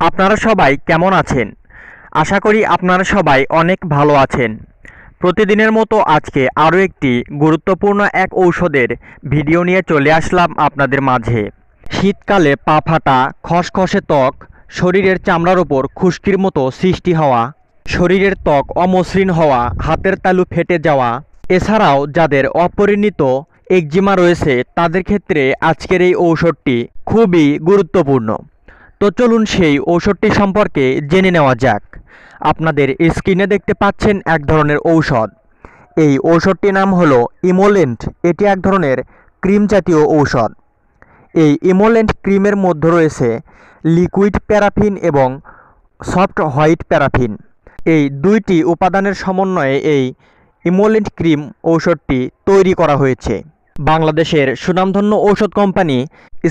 আপনারা সবাই কেমন আছেন? আশা করি আপনারা সবাই অনেক ভালো আছেন। প্রতিদিনের মতো আজকে আরও একটি গুরুত্বপূর্ণ এক ঔষধের ভিডিও নিয়ে চলে আসলাম আপনাদের মাঝে। শীতকালে পা ফাটা, খসখসে ত্বক, শরীরের চামড়ার ওপর খুশকির মতো সৃষ্টি হওয়া, শরীরের ত্বক অমসৃণ হওয়া, হাতের তালু ফেটে যাওয়া, এছাড়াও যাদের অপরিণিত একজিমা রয়েছে তাদের ক্ষেত্রে আজকের এই ঔষধটি খুবই গুরুত্বপূর্ণ। তো চলুন সেই ঔষধটি সম্পর্কে জেনে নেওয়া যাক। আপনাদের স্ক্রিনে দেখতে পাচ্ছেন এক ধরনের ঔষধ। এই ঔষধটির নাম হলো ইমোলেন্ট। এটি এক ধরনের ক্রিম জাতীয় ঔষধ। এই ইমোলেন্ট ক্রিমের মধ্যে রয়েছে লিকুইড প্যারাফিন এবং সফট হোয়াইট প্যারাফিন। এই দুইটি উপাদানের সমন্বয়ে এই ইমোলেন্ট ক্রিম ঔষধটি তৈরি করা হয়েছে। বাংলাদেশের সুনামধন্য ঔষধ কোম্পানি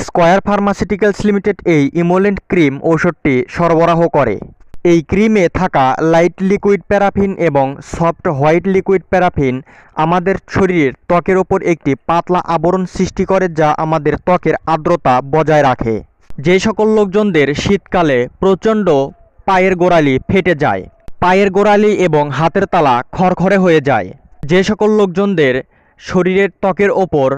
স্কয়ার ফার্মাসিউটিক্যালস লিমিটেড এই ইমোলেন্ট ক্রিম ঔষধটি সরবরাহ করে। এই ক্রিমে থাকা লাইট লিকুইড প্যারাফিন এবং সফট হোয়াইট লিকুইড প্যারাফিন আমাদের শরীরের ত্বকের ওপর একটি পাতলা আবরণ সৃষ্টি করে যা আমাদের ত্বকের আর্দ্রতা বজায় রাখে। যে সকল লোকজনদের শীতকালে প্রচণ্ড পায়ের গোড়ালি ফেটে যায়, পায়ের গোড়ালি এবং হাতের তালা খড়খড়ে হয়ে যায়। যে সকল লোকজনদের শরীরের ত্বকের ওপর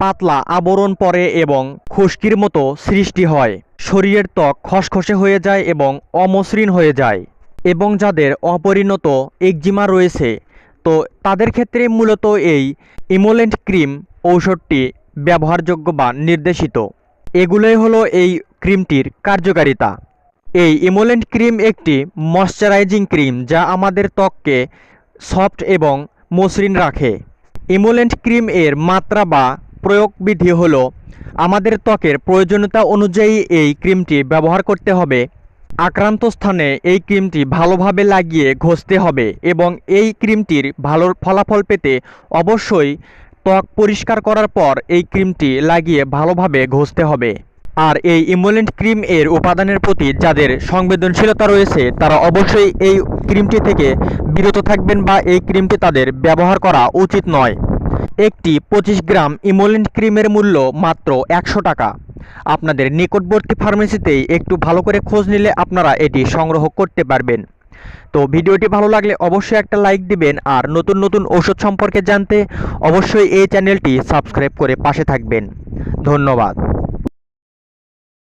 পাতলা আবরণ পড়ে এবং খুশকির মতো সৃষ্টি হয়। শরীরের ত্বক খসখসে হয়ে যায় এবং অমসৃণ হয়ে যায়। এবং যাদের অপরিণত একজিমা রয়েছে, তো তাদের ক্ষেত্রে মূলত এই ইমোলেন্ট ক্রিম ঔষধটি ব্যবহারযোগ্য বা নির্দেশিত। এগুলোই হলো এই ক্রিমটির কার্যকারিতা। এই ইমোলেন্ট ক্রিম একটি ময়শ্চারাইজিং ক্রিম যা আমাদের ত্বককে সফট এবং মসৃণ রাখে। ইমোলেন্ট ক্রিম এর মাত্রা বা প্রয়োগ বিধি হল, আমাদের ত্বকের প্রয়োজনীয়তা অনুযায়ী এই ক্রিমটি ব্যবহার করতে হবে। আক্রান্ত স্থানে এই ক্রিমটি ভালোভাবে লাগিয়ে ঘষতে হবে এবং এই ক্রিমটির ভালো ফলাফল পেতে অবশ্যই ত্বক পরিষ্কার করার পর এই ক্রিমটি লাগিয়ে ভালোভাবে ঘষতে হবে। আর এই ইমোলেন্ট ক্রিম এর উপাদানের প্রতি যাদের সংবেদনশীলতা রয়েছে, তারা অবশ্যই এই ক্রিমটি থেকে বিরত থাকবেন বা এই ক্রিমটি তাদের ব্যবহার করা উচিত নয়। একটি পঁচিশ গ্রাম ইমোলেন্ট ক্রিমের মূল্য মাত্র একশো টাকা। আপনাদের নিকটবর্তী ফার্মেসিতেই একটু ভালো করে খোঁজ নিলে আপনারা এটি সংগ্রহ করতে পারবেন। তো ভিডিওটি ভালো লাগলে অবশ্যই একটা লাইক দিবেন আর নতুন নতুন ওষুধ সম্পর্কে জানতে অবশ্যই এই চ্যানেলটি সাবস্ক্রাইব করে পাশে থাকবেন। ধন্যবাদ।